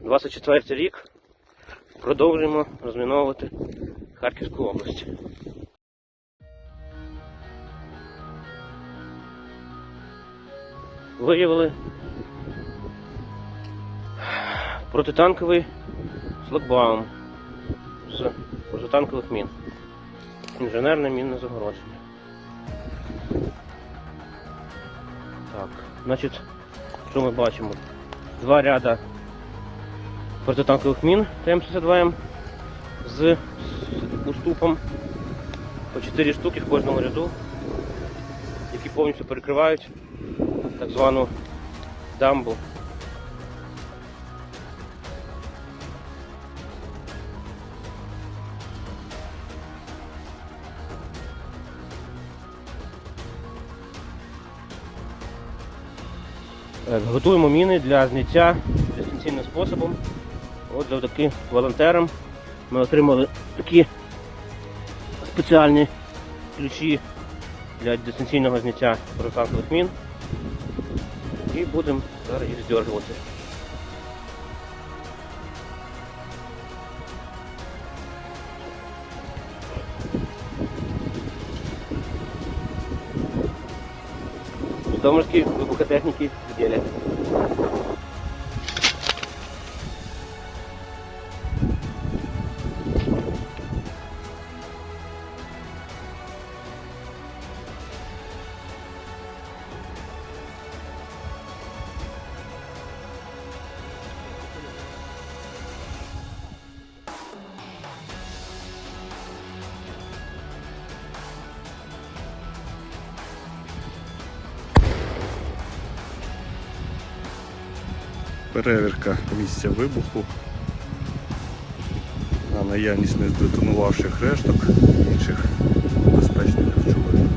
24 рік. Продовжуємо розміновувати Харківську область. Виявили протитанковий шлагбаум з протитанкових мін. Інженерне мінне загородження. Так, значить, що ми бачимо? Два ряда протитанкових мін ТМ-62М з уступом по 4 штуки в кожному ряду, які повністю перекривають так звану дамбу. Е, Готуємо міни для зняття дистанційним способом. От завдяки волонтерам ми отримали такі спеціальні ключі для дистанційного зняття протитанкових мін. І будемо зараз їх здержувати. Житомирські вибухотехніки в ділі. Перевірка місця вибуху на наявність нездетонувавших решток інших безпечних речовин.